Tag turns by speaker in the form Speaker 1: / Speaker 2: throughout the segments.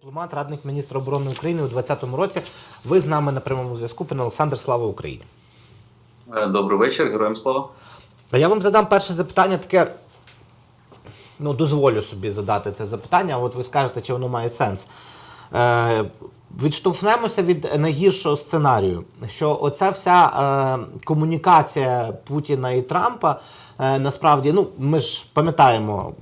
Speaker 1: Дипломат, радник міністра оборони України у 2020 році. Ви з нами на прямому зв'язку. Пане Олександр, слава Україні.
Speaker 2: Е, Добрий вечір, героям слава.
Speaker 1: Я вам задам перше запитання, таке. Ну, дозволю собі задати це запитання, а от ви скажете, чи воно має сенс. Е, відштовхнемося від найгіршого сценарію, що оця вся е, комунікація Путіна і Трампа. Е, Насправді, ну ми ж пам'ятаємо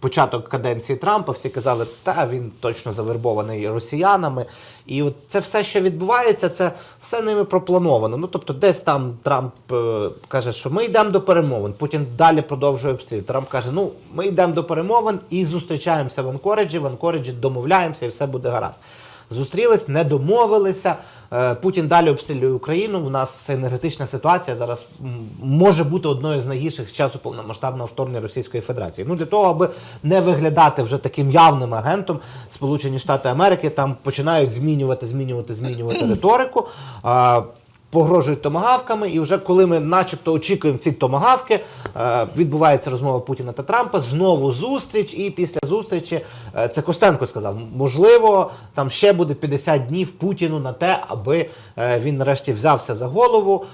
Speaker 1: початок каденції Трампа, всі казали, та він точно завербований росіянами. І от це все, що відбувається, це все ними проплановано. Ну тобто, десь там Трамп е, каже, що ми йдемо до перемовин. Путін далі продовжує обстріл. Трамп каже: ну ми йдемо до перемовин і зустрічаємося в Анкориджі. В Анкориджі домовляємося, і все буде гаразд. Зустрілись, не домовилися. Е, Путін далі обстрілює Україну. У нас енергетична ситуація зараз може бути одною з найгірших з часу повномасштабного вторгнення Російської Федерації. Ну для того, аби не виглядати вже таким явним агентом, Сполучені Штати Америки там починають змінювати, змінювати, змінювати риторику. Погрожують томагавками, і вже коли ми, начебто, очікуємо ці томагавки, е, відбувається розмова Путіна та Трампа. Знову зустріч, і після зустрічі е, це Костенко сказав. Можливо, там ще буде 50 днів Путіну на те, аби е, він нарешті взявся за голову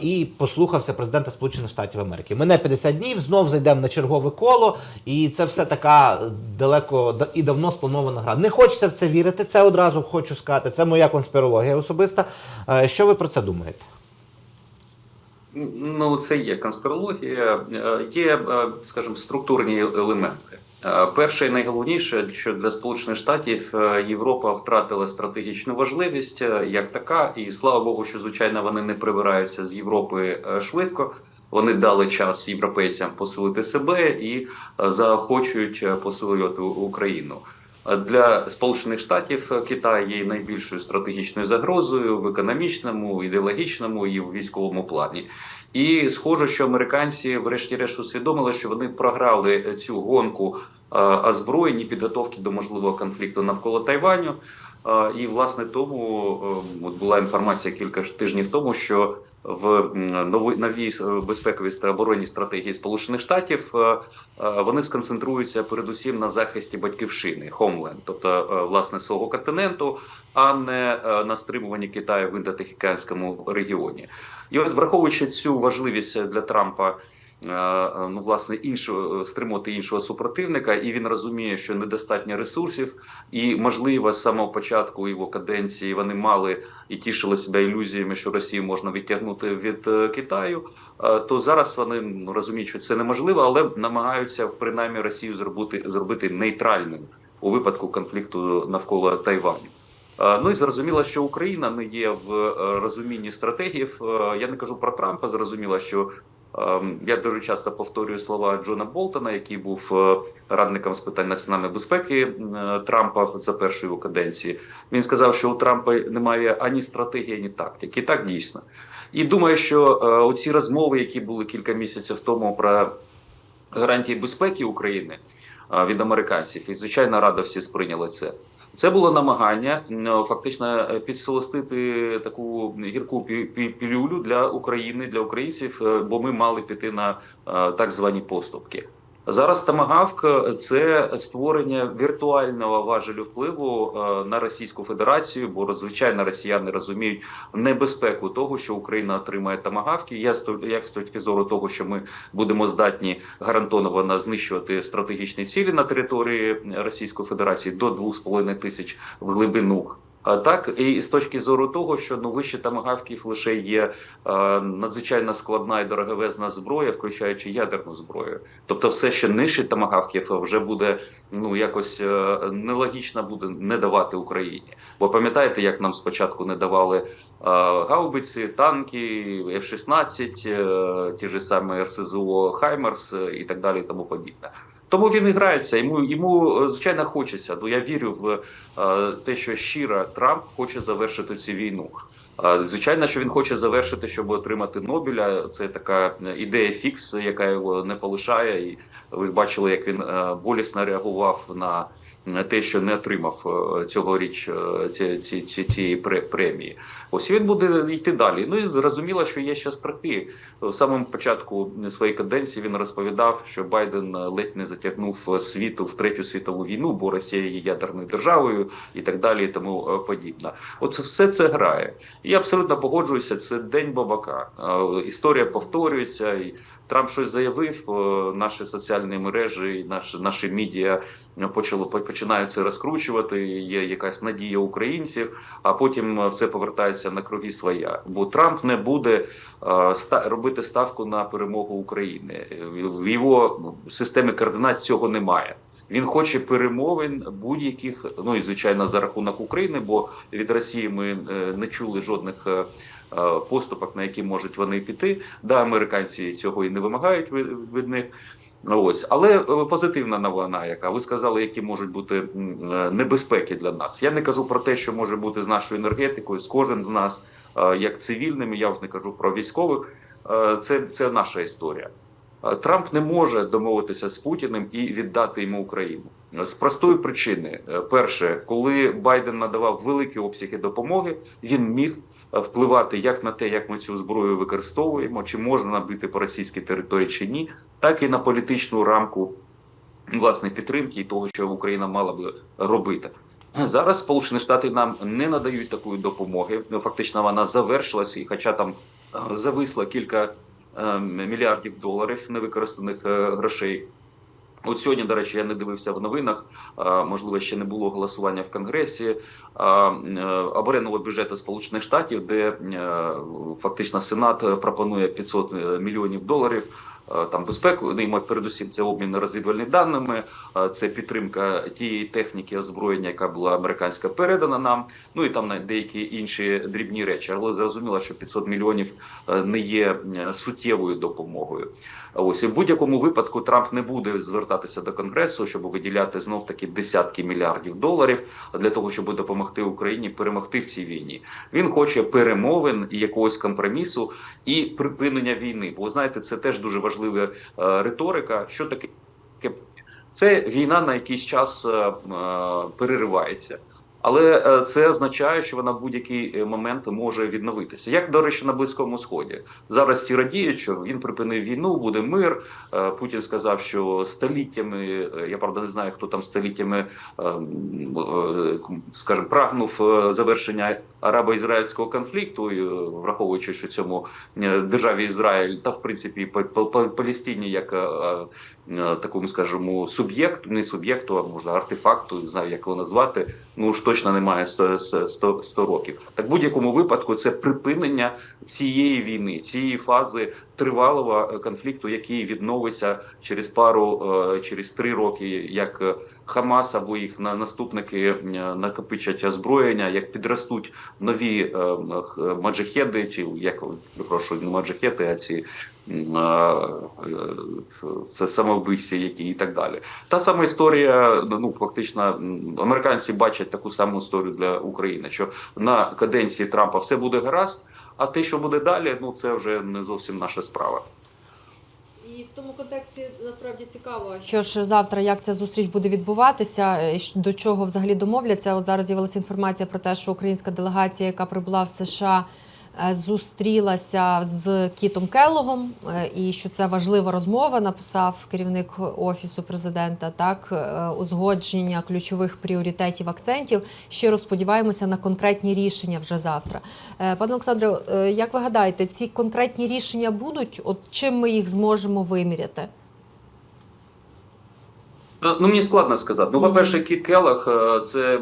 Speaker 1: і послухався президента Сполучених Штатів Америки. Мене 50 днів, знов зайдемо на чергове коло, і це все така далеко і давно спланована гра. Не хочеться в це вірити. Це одразу хочу сказати. Це моя конспірологія особиста. Е, Що ви про це думаєте?
Speaker 2: Ну, це є конспірологія, Е, є, е, скажімо, структурні елементи. Е, Перше і найголовніше, що для Сполучених Штатів е, Європа втратила стратегічну важливість е, як така, і слава Богу, що звичайно вони не прибираються з Європи швидко. Вони дали час європейцям посилити себе і заохочують посилювати Україну. Для Сполучених Штатів Китай є найбільшою стратегічною загрозою в економічному, ідеологічному і в військовому плані. І схоже, що американці, врешті-решт, усвідомили, що вони програли е, цю гонку е, озброєнь і підготовки до можливого конфлікту навколо Тайваню. Е, І власне тому от була інформація кілька тижнів тому, що в новій безпековій та оборонній стратегії Сполучених Штатів вони сконцентруються передусім на захисті батьківщини Хомленд, тобто власне свого континенту, а не на стримуванні Китаю в індотихоокеанському регіоні. І от враховуючи цю важливість для Трампа. е, е, Ну, власне, іншого стримувати іншого супротивника, і він розуміє, що недостатньо ресурсів, і можливо, з самого початку його каденції вони мали і тішили себе ілюзіями, що Росію можна відтягнути від е, Китаю. е, То зараз вони розуміють, що це неможливо, але намагаються принаймні Росію зробити зробити нейтральним у випадку конфлікту навколо Тайваню. Е, Ну і зрозуміло, що Україна не є в е, розумінні стратегів. Е, Я не кажу про Трампа. Зрозуміло, що ем, я дуже часто повторюю слова Джона Болтона, який був радником з питань національної безпеки Трампа за першої каденції. Він сказав, що у Трампа немає ані стратегії, ані тактики. І так дійсно. І думаю, що оці розмови, які були кілька місяців тому про гарантії безпеки України від американців, і звичайно, рада всі сприйняли це. Це було намагання фактично е, підсолостити таку гірку пі- пі- пілюлю для України, для українців, е, бо ми мали піти на е, так звані поступки. Зараз тамагавк – це створення віртуального важелю впливу е, на Російську Федерацію, бо звичайно росіяни розуміють небезпеку того, що Україна отримає тамагавки. Я як з точки зору того, що ми будемо здатні гарантовано знищувати стратегічні цілі на території Російської Федерації до 2,5 тисяч в глибину. Так і з точки зору того, що ну вище тамагавків лише є е, надзвичайно складна і дороговезна зброя, включаючи ядерну зброю. Тобто, все, що нижче тамагавків, вже буде ну якось е, нелогічно буде не давати Україні. Бо пам'ятаєте, як нам спочатку не давали е, гаубиці, танки, F-16, е, ті ж самі РСЗО Хаймерс і так далі, і тому подібне. Тому він і грається. Йому йому е, звичайно хочеться. Ну я вірю в е, те, що щиро Трамп хоче завершити цю війну. Звичайно, що він хоче завершити, щоб отримати Нобеля. Це така е, ідея фікс, яка його не полишає. І ви бачили, як він болісно реагував на те, що не отримав ці, ці, цієї премії. Ось він буде йти далі. Ну і зрозуміло, що є ще страхи. В самому початку своєї каденції він розповідав, що Байден ледь не затягнув світу в третю світову війну, бо Росія є ядерною державою і так далі, і тому е, подібне. Оце все це грає. Я абсолютно погоджуюся. Це день бабака. Е, Історія повторюється. І Трамп щось заявив. е, Наші соціальні мережі, наші наші медіа почало починають це розкручувати. Є якась надія українців, а потім все повертається на круги своя. Бо Трамп не буде е, робити ставку на перемогу України. В його системі координат цього немає. Він хоче перемовин будь-яких, ну і звичайно за рахунок України, бо від Росії ми е, не чули жодних е, поступок, на які можуть вони піти. Да, американці цього і не вимагають від них. Ось, але е, позитивна новина, яка ви сказали, які можуть бути е, небезпеки для нас. Я не кажу про те, що може бути з нашою енергетикою, з кожним з нас, е, як цивільними. Я вже не кажу про військових. Це, це наша історія. Трамп не може домовитися з Путіним і віддати йому Україну з простої причини: перше, коли Байден надавав великі обсяги допомоги, він міг впливати як на те, як ми цю зброю використовуємо, чи можна набити по російській території чи ні, так і на політичну рамку власне підтримки і того, що Україна мала би робити. Зараз Сполучені Штати нам не надають такої допомоги. Ну, Фактично вона завершилася, і хоча там е, зависло кілька е, мільярдів доларів невикористаних е, грошей. От сьогодні, до речі, я не дивився в новинах. Можливо, ще не було голосування в Конгресі е, оборонного бюджету Сполучених Штатів, де е, фактично Сенат е, пропонує 500 мільйонів доларів. Е, Там безпеку, ну, і передусім це обмін розвідувальними даними, е, це підтримка тієї техніки озброєння, яка була американська передана нам. Ну і там деякі інші дрібні речі. Але зрозуміло, що 500 мільйонів е, не є суттєвою допомогою. Ось і в будь-якому випадку Трамп не буде звертатися до конгресу, щоб виділяти знов таки десятки мільярдів доларів для того, щоб допомогти Україні перемогти в цій війні. Він хоче перемовин і якогось компромісу і припинення війни. Бо знаєте, це теж дуже важлива е, риторика. Що таке? Це війна на якийсь час е, е, переривається. Але е, це означає, що вона в будь-який е, момент може відновитися. Як, до речі, на Близькому Сході. Зараз всі радіють, що він припинив війну, буде мир. Е, Путін сказав, що століттями, я правда не знаю, хто там століттями, е, е, скажімо, прагнув завершення арабо-ізраїльського конфлікту, враховуючи, що цьому державі Ізраїль та в принципі Палестині як такому, скажімо, суб'єкту, не суб'єкту, а може артефакту, не знаю, як його назвати. Ну ж точно немає 100, 100, 100 років. Так в будь-якому випадку це припинення цієї війни, цієї фази тривалого е, конфлікту, який відновиться через пару, е, через три роки, як е, Хамас або їх на наступники е, накопичать озброєння, як підростуть нові е, маджахеди, чи як перепрошую, не маджахеди, а ці е, е, це самовбивці, які і так далі. Та сама історія, ну фактично, американці бачать таку саму історію для України, що на каденції Трампа все буде гаразд, а те, що буде далі, ну це вже не зовсім наша справа.
Speaker 3: І в тому контексті насправді цікаво, що ж завтра як ця зустріч буде відбуватися, е, і до чого взагалі домовляться. От зараз з'явилася інформація про те, що українська делегація, яка прибула в США, е, зустрілася з Кітом Келлогом, е, і що це важлива розмова. Написав керівник офісу президента. Так е, узгодження ключових пріоритетів акцентів. Щиро сподіваємося на конкретні рішення вже завтра. Е, Пане Олександре, е, як ви гадаєте, ці конкретні рішення будуть? От чим ми їх зможемо виміряти?
Speaker 2: Ну, ну, мені складно сказати. Ну, по-перше, Кіт Келлах – це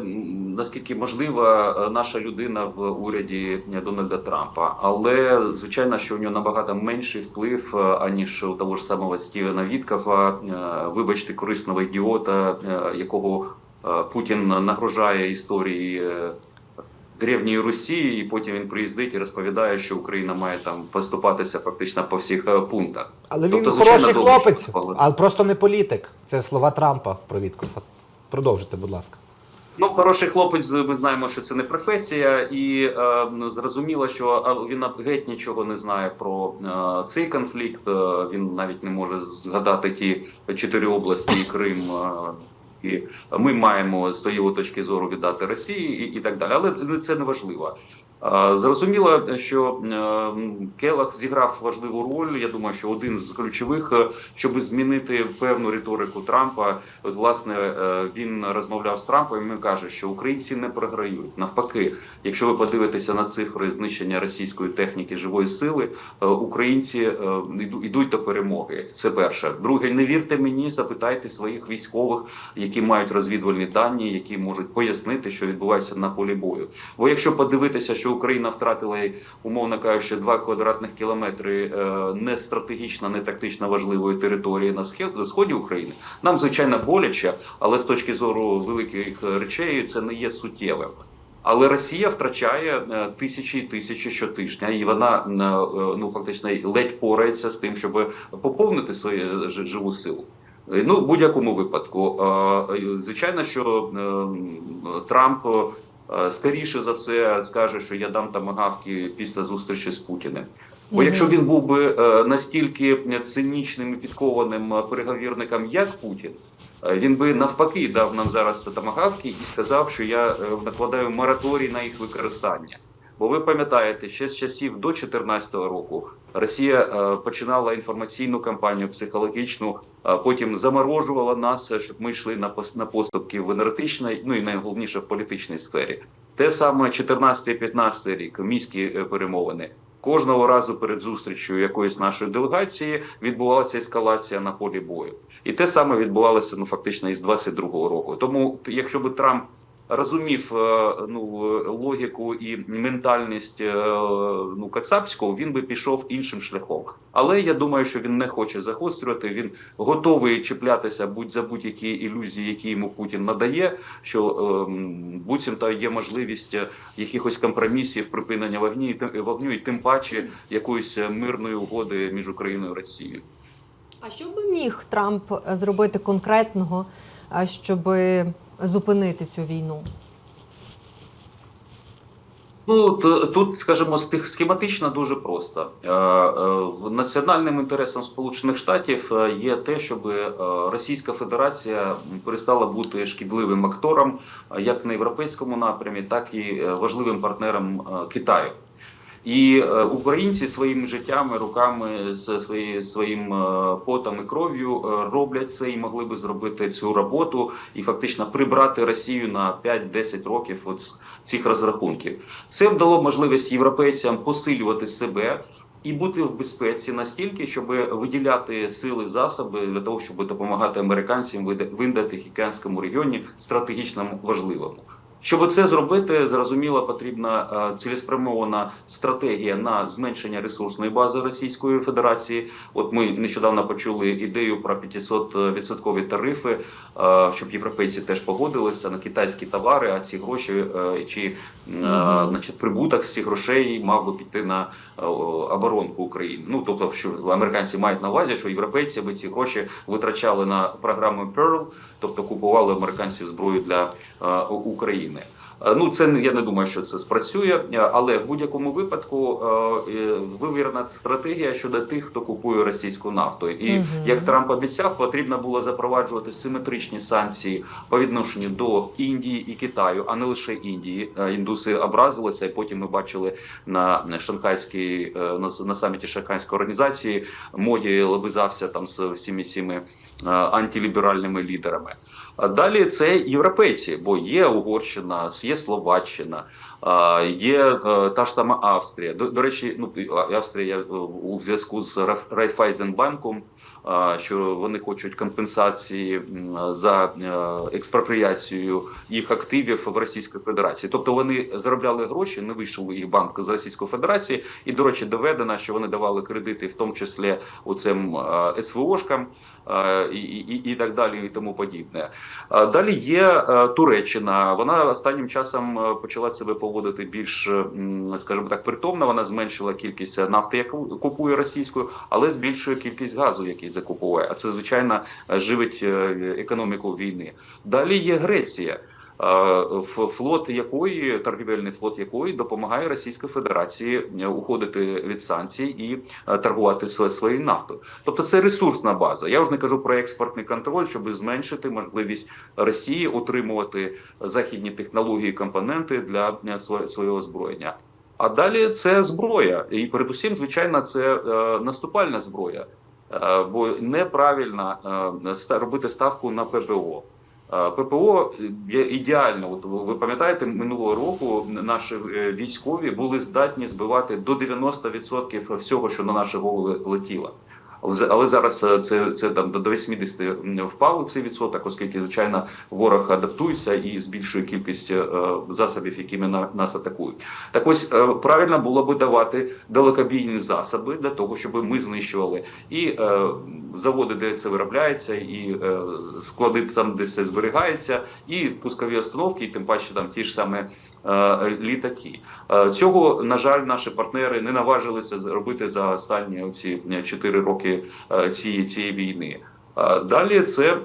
Speaker 2: наскільки можлива е, наша людина в уряді Дональда Трампа. Але звичайно, що у нього набагато менший вплив, е, аніж у того ж самого Стівена Віткафа, е, вибачте, корисного ідіота, е, якого е, Путін нагрожає історії. Древньої Росії, і потім він приїздить і розповідає, що Україна має там поступатися фактично по всіх е, пунктах.
Speaker 1: Але він
Speaker 2: Тобто, звичайно,
Speaker 1: хороший хлопець, але просто не політик. Це слова Трампа про Віткофа. Продовжуйте, будь ласка.
Speaker 2: Ну, хороший хлопець, ми знаємо, що це не професія, і е, зрозуміло, що він геть нічого не знає про е, цей конфлікт. Е, він навіть не може згадати ті чотири області: Крим, е, і ми маємо з тієї точки зору віддати Росії і, і так далі. Але це не важливо. Зрозуміло, що е, Келах зіграв важливу роль. Я думаю, що один з ключових, е, щоб змінити певну риторику Трампа. От власне е, він розмовляв з Трампом. і Він каже, що українці не програють. Навпаки, якщо ви подивитеся на цифри знищення російської техніки живої сили, українці йдуть до перемоги. Це перше. Друге, не вірте мені, запитайте своїх військових, які мають розвідувальні дані, які можуть пояснити, що відбувається на полі бою. Бо якщо подивитися, що Україна втратила, умовно кажучи, 2 квадратних кілометри е, не стратегічно, не тактично важливої території на сході України, нам звичайно боляче, але з точки зору великих речей це не є суттєвим. Але Росія втрачає е, тисячі і тисячі щотижня, і вона е, ну фактично ледь порається з тим, щоб поповнити свою живу силу. Ну, в будь-якому випадку, звичайно, що е, Трамп скоріше за все скаже, що я дам тамагавки після зустрічі з Путіним. Бо якщо він був би е, настільки цинічним і підкованим е, переговірником, як Путін, е, він би навпаки дав нам зараз тамагавки і сказав, що я е, накладаю мораторій на їх використання. Бо ви пам'ятаєте, ще з часів до 2014 року Росія е, починала інформаційну кампанію психологічну, а потім заморожувала нас, е, щоб ми йшли на на поступки в енергетичній, ну і найголовніше в політичній сфері. Те саме 14-15 рік, міські е, перемовини. Кожного разу перед зустрічю якоїсь нашої делегації відбувалася ескалація на полі бою, і те саме відбувалося ну фактично із 22-го року. Тому, якщо би Трамп розумів е, ну логіку і ментальність е, ну Кацапського, він би пішов іншим шляхом. Але я думаю, що він не хоче загострювати. Він готовий чіплятися будь за будь-які ілюзії, які йому Путін надає. Що ем, буцімто є можливість е, якихось компромісів, припинення вогні вогню, і тим паче якоїсь мирної угоди між Україною і Росією.
Speaker 3: А що би міг Трамп зробити конкретного, щоб зупинити цю війну?
Speaker 2: Ну тут, скажімо, схематично дуже просто. Е, е, національним інтересом Сполучених Штатів е, є те, щоб Російська Федерація перестала бути шкідливим актором як на європейському напрямі, так і важливим партнером Китаю. І е, українці своїми життями, руками, з свої, своїм е, потом і кров'ю е, роблять це і могли би зробити цю роботу і фактично прибрати Росію на 5-10 років от з цих розрахунків. Це б дало можливість європейцям посилювати себе. І бути в безпеці настільки, щоб виділяти сили засоби для того, щоб допомагати американцям в Індо-Тихоокеанському регіоні стратегічно важливому. Щоб це зробити, зрозуміло, потрібна е, цілеспрямована стратегія на зменшення ресурсної бази Російської Федерації. От ми нещодавно почули ідею про 500 відсоткові тарифи, е, щоб європейці теж погодилися на китайські товари. А ці гроші е, чи значить прибуток з цих грошей мав би піти на оборонку України. Ну тобто, що американці мають на увазі, що європейці би ці гроші витрачали на програму Pearl, тобто купували американців зброю для е, України. Е, Ну, це я не думаю, що це спрацює, е, але в будь-якому випадку е, вивірена стратегія щодо тих, хто купує російську нафту. І
Speaker 3: Мгм.
Speaker 2: як Трамп обіцяв, потрібно було запроваджувати симетричні санкції по відношенню до Індії і Китаю, а не лише Індії. Індуси образилися, і потім ми бачили на шанхайській на, саміті Шанхайської організації. Моді лобизався там з всіми цими антиліберальними лідерами. Далі це європейці, бо є Угорщина, є Словаччина, є е, та ж сама Австрія. До, до речі, ну Австрія е, у зв'язку з Райфайзенбанком, що вони хочуть компенсації за е, експропріацію їх активів в Російській Федерації. Тобто вони заробляли гроші, не вийшов їх банк з Російської Федерації, і до речі, доведено, що вони давали кредити, в тому числі оцим е, СВОшкам. е, І, і, і так далі, і тому подібне. Далі є Туреччина. Вона останнім часом почала себе поводити більш, скажімо так, притомно. Вона зменшила кількість нафти, яку купує російською, але збільшує кількість газу, який закуповує. А це звичайно е, живить е, економіку війни. Далі є Греція. флот якої торгівельний флот якої допомагає Російській Федерації е, уходити від санкцій і е, торгувати сво- своєю нафтою. Тобто це ресурсна база. Я вже не кажу про експортний контроль, щоб зменшити можливість Росії отримувати західні технології, компоненти для е, сво- свого озброєння. А далі це зброя, і передусім, звичайно, це е, наступальна зброя, е, бо неправильно е, робити ставку на ППО. Е, ППО ідеально. От ви пам'ятаєте, минулого року наші е, військові були здатні збивати до 90% всього, що на наші голови летіло. Але зараз е, це, це там до 80 впало цей відсоток, оскільки звичайно ворог адаптується і збільшує кількість е, засобів, якими на нас атакують. Так ось е, правильно було би давати далекобійні засоби для того, щоб ми знищували і заводи, де це виробляється, і склади там, де це зберігається, і пускові установки, і тим паче там ті ж саме літаки. Е, Цього, на жаль, наші партнери не наважилися зробити за останні ці 4 роки е, цієї, цієї війни. Е, Далі це.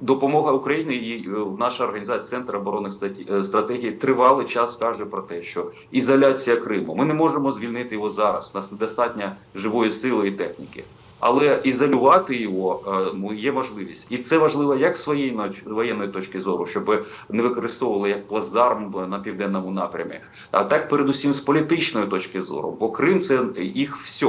Speaker 2: Допомога Україні і е, наша організація Центр оборонних е, стратегій тривалий час каже про те, що ізоляція Криму. Ми не можемо звільнити його зараз. У нас недостатньо живої сили і техніки. Але ізолювати його е, ну, є можливість, і це важливо як з своєї воєнної точки зору, щоб не використовували як плацдарм на південному напрямі, а так передусім з політичної точки зору, бо Крим це їх все.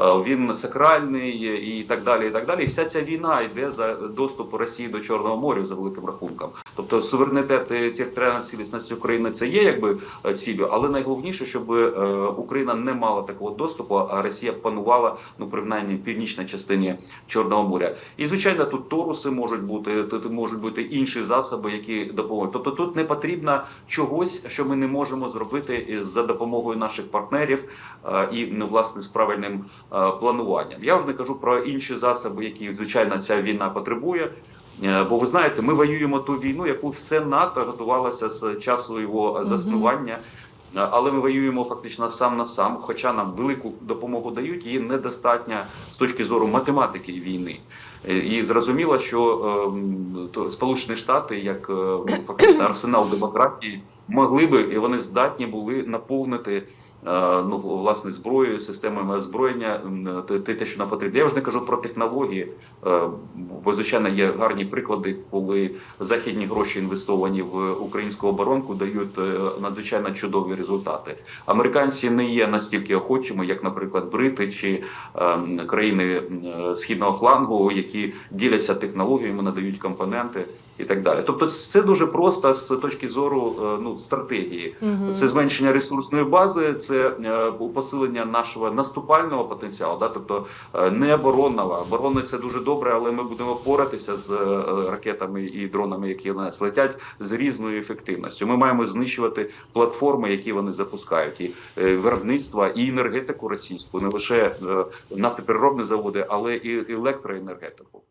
Speaker 2: Е, Він сакральний і так далі. І так далі. І вся ця війна йде за доступ Росії до Чорного моря за великим рахунком. Тобто суверенітет і територіальна цілісність України це є якби е, ціллю, але найголовніше, щоб е, Україна не мала такого доступу, а Росія панувала ну принаймні в північній частині Чорного моря. І звичайно, тут торуси можуть бути, тут можуть бути інші засоби, які допоможуть. Тобто тут не потрібно чогось, що ми не можемо зробити за допомогою наших партнерів і ну, власне з правильним плануванням. Я вже не кажу про інші засоби, які звичайно ця війна потребує. Е, Бо ви знаєте, ми воюємо ту війну, яку все НАТО готувалося з часу його заснування. Е, Але ми воюємо фактично сам на сам, хоча нам велику допомогу дають, її недостатньо з точки зору математики війни. Е, І зрозуміло, що ем, то Сполучені Штати, як е, ну, фактично арсенал демократії, могли би і вони здатні були наповнити. Е, Ну, власне, зброєю, системами озброєння, м, те- те, що нам потрібно. Я вже не кажу про технології, е, бо звичайно є гарні приклади, коли західні гроші інвестовані в українську оборонку дають е, надзвичайно чудові результати. Американці не є настільки охочими, як, наприклад, брити чи країни східного флангу, які діляться технологіями, надають компоненти і так далі. Тобто, все дуже просто з точки зору е, ну стратегії.
Speaker 3: Мгм.
Speaker 2: Це зменшення ресурсної бази, це е, посилення нашого наступального потенціалу, да, тобто е, не оборонного. Оборонний це дуже добре, але ми будемо поратися з ракетами і дронами, які на нас летять, з різною ефективністю. Ми маємо знищувати платформи, які вони запускають, і виробництва, і енергетику російську, не лише нафтопереробні заводи, але і електроенергетику.